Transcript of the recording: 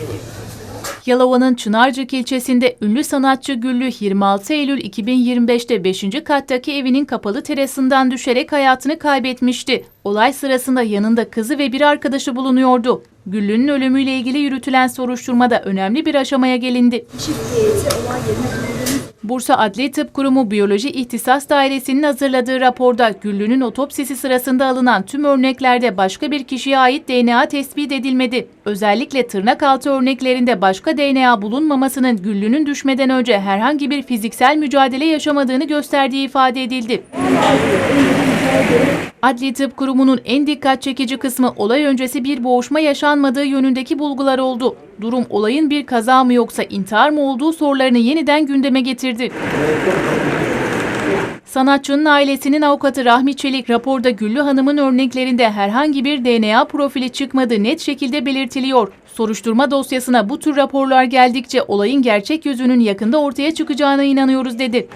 すごい。Yalova'nın Çınarcık ilçesinde ünlü sanatçı Güllü 26 Eylül 2025'te 5. kattaki evinin kapalı terasından düşerek hayatını kaybetmişti. Olay sırasında yanında kızı ve bir arkadaşı bulunuyordu. Güllü'nün ölümüyle ilgili yürütülen soruşturmada önemli bir aşamaya gelindi. Bursa Adli Tıp Kurumu Biyoloji İhtisas Dairesi'nin hazırladığı raporda Güllü'nün otopsisi sırasında alınan tüm örneklerde başka bir kişiye ait DNA tespit edilmedi. Özellikle tırnak altı örneklerinde başka DNA bulunmamasının Güllü'nün düşmeden önce herhangi bir fiziksel mücadele yaşamadığını gösterdiği ifade edildi. Adli Tıp Kurumu'nun en dikkat çekici kısmı olay öncesi bir boğuşma yaşanmadığı yönündeki bulgular oldu. Durum olayın bir kaza mı yoksa intihar mı olduğu sorularını yeniden gündeme getirdi. Sanatçının ailesinin avukatı Rahmi Çelik raporda Güllü Hanım'ın örneklerinde herhangi bir DNA profili çıkmadığı net şekilde belirtiliyor. Soruşturma dosyasına bu tür raporlar geldikçe olayın gerçek yüzünün yakında ortaya çıkacağına inanıyoruz dedi.